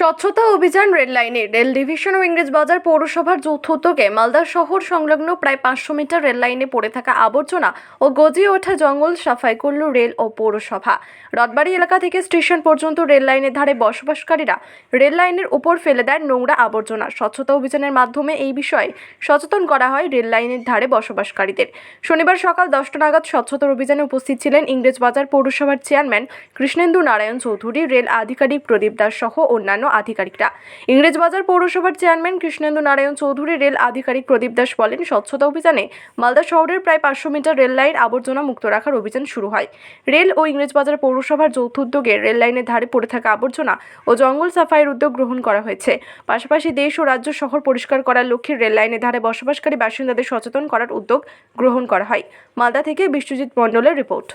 স্বচ্ছতা অভিযান রেল লাইনে রেল ডিভিশন ও ইংরেজবাজার পৌরসভার যৌথ উদ্যোগে মালদা শহর সংলগ্ন প্রায় পাঁচশো মিটার রেল লাইনে পড়ে থাকা আবর্জনা ও গজিয়ে ওঠা জঙ্গল সাফাই করল রেল ও পৌরসভা। রথবাড়ি এলাকা থেকে স্টেশন পর্যন্ত রেল লাইনের ধারে বসবাসকারীরা রেল লাইনের উপর ফেলে দেয় নোংরা আবর্জনা। স্বচ্ছতা অভিযানের মাধ্যমে এই বিষয়ে সচেতন করা হয় রেল লাইনের ধারে বসবাসকারীদের। শনিবার সকাল দশটা নাগাদ স্বচ্ছতা অভিযানে উপস্থিত ছিলেন ইংরেজবাজার পৌরসভার চেয়ারম্যান কৃষ্ণেন্দু নারায়ণ চৌধুরী, রেল আধিকারিক প্রদীপ দাস সহ অন্যান্য আধিকারিকরা। ইংরেজবাজার পৌরসভার চেয়ারম্যান কৃষ্ণেন্দু নারায়ণ চৌধুরী রেল আধিকারিক প্রদীপ দাস বলেন, স্বচ্ছতা অভিযানে মালদা শহরের প্রায় পাঁচশো মিটার রেল লাইন আবর্জনা মুক্ত রাখার অভিযান শুরু হয়। রেল ও ইংরেজবাজার পৌরসভার যৌথ উদ্যোগে রেল লাইনের ধারে পড়ে থাকা আবর্জনা ও জঙ্গল সাফাইয়ের উদ্যোগ গ্রহণ করা হয়েছে। পাশাপাশি দেশ ও রাজ্য শহর পরিষ্কার করার লক্ষ্যে রেল লাইনের ধারে বসবাসকারী বাসিন্দাদের সচেতন করার উদ্যোগ গ্রহণ করা হয়। মালদা থেকে বিশ্বজিৎ মণ্ডলের রিপোর্ট।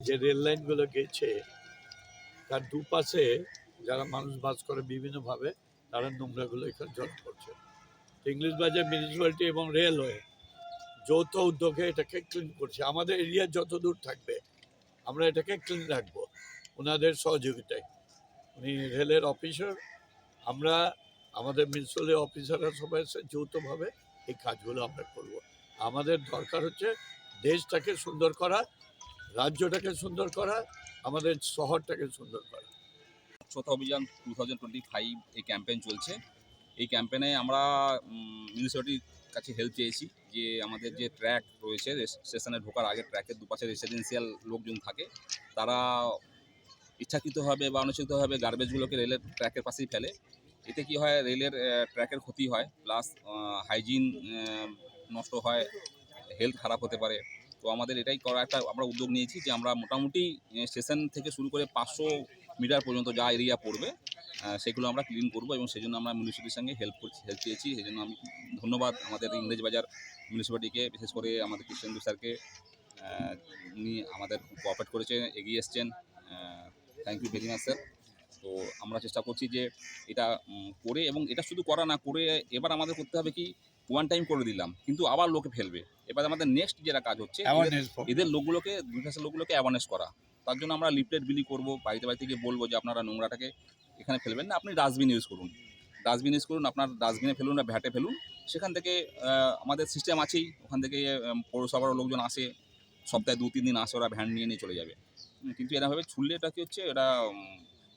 যে রেল লাইনগুলো গেছে, তার দুপাশে যারা মানুষ বাস করে বিভিন্নভাবে, তারা নোংরাগুলো এখানে জল করছে। ইংলিশ বাজার মিউনিসিপ্যালিটি এবং রেলওয়ে যৌথ উদ্যোগে এটাকে ক্লিন করছে। আমাদের এরিয়া যত দূর থাকবে, আমরা এটাকে ক্লিন রাখব ওনাদের সহযোগিতায়। উনি রেলের অফিসার আমরা আমাদের মিউনিসিপ্যালিটি অফিসাররা সবাই এসে যৌথভাবে এই কাজগুলো আমরা করব। আমাদের দরকার হচ্ছে দেশটাকে সুন্দর করা, রাজ্যটাকে সুন্দর করা, আমাদের শহরটাকে সুন্দর করা। স্বচ্ছতা অভিযান টু থাউজেন্ড টোয়েন্টি ফাইভ এই ক্যাম্পেইন চলছে। এই ক্যাম্পেইনে আমরা মিউনিসিপ্যালিটির কাছে হেল্প চেয়েছি যে আমাদের যে ট্র্যাক রয়েছে স্টেশনে ঢোকার আগে ট্র্যাকের দুপাশে রেসিডেন্সিয়াল লোকজন থাকে, তারা ইচ্ছাকৃতভাবে বা অনিচ্ছাকৃতভাবে গার্বেজগুলোকে রেলের ট্র্যাকের পাশেই ফেলে। এতে কি হয় রেলের ট্র্যাকের ক্ষতি হয় প্লাস হাইজিন নষ্ট হয় হেলথ খারাপ হতে পারে। তো আমাদের এটাই করা একটা, আমরা উদ্যোগ নিয়েছি যে আমরা মোটামুটি স্টেশন থেকে শুরু করে পাঁচশো মিটার পর্যন্ত যা এরিয়া পড়বে সেগুলো আমরা ক্লিন করব এবং সেই জন্য আমরা মিউনিসিপ্যালিটির সঙ্গে হেল্প করছি হেল্প চেয়েছি সেই জন্য আমি ধন্যবাদ আমাদের ইংরেজ বাজার মিউনিসিপ্যালিটিকে বিশেষ করে আমাদের কৃষ্ণেন্দু স্যারকে উনি আমাদের খুব কোঅপারেট করেছেন এগিয়ে এসছেন। Thank you very much sir তো আমরা চেষ্টা করছি যে এটা করে এবং এটা শুধু করা না করে এবার আমাদের করতে হবে কি ওয়ান টাইম করে দিলাম কিন্তু আবার লোকে ফেলবে। এবার আমাদের নেক্সট যেটা কাজ হচ্ছে এদের- এদের লোকগুলোকে দুই লোকগুলোকে অ্যাওয়ারনেস করা। তার জন্য আমরা লিফলেট বিলি করব বাড়িতে বাড়িতে গিয়ে বলব যে আপনারা নোংরাটাকে এখানে ফেলবেন না আপনি ডাস্টবিন ইউজ করুন। ডাস্টবিন ইউজ করুন আপনার ডাস্টবিনে ফেলুন না ভ্যাটে ফেলুন সেখান থেকে আমাদের সিস্টেম আছেই ওখান থেকে পৌরসভার লোকজন আসে সপ্তাহে দু তিন দিন আসে ওরা ভ্যান নিয়ে নিয়ে চলে যাবে। কিন্তু এরকমভাবে ছুললে এটা কি হচ্ছে এটা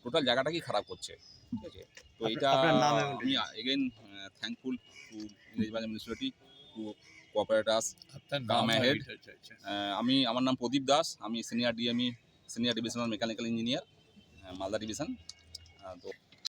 টোটাল জায়গাটাকেই খারাপ করছে ঠিক আছে? তো এটা আপনার নাম আমি again thankful to Englishbazar municipality to cooperate us আপনার Come নাম ahead. আহ, আমি আমার নাম প্রদীপ দাস আমি senior DME senior divisional mechanical engineer Malda division. তো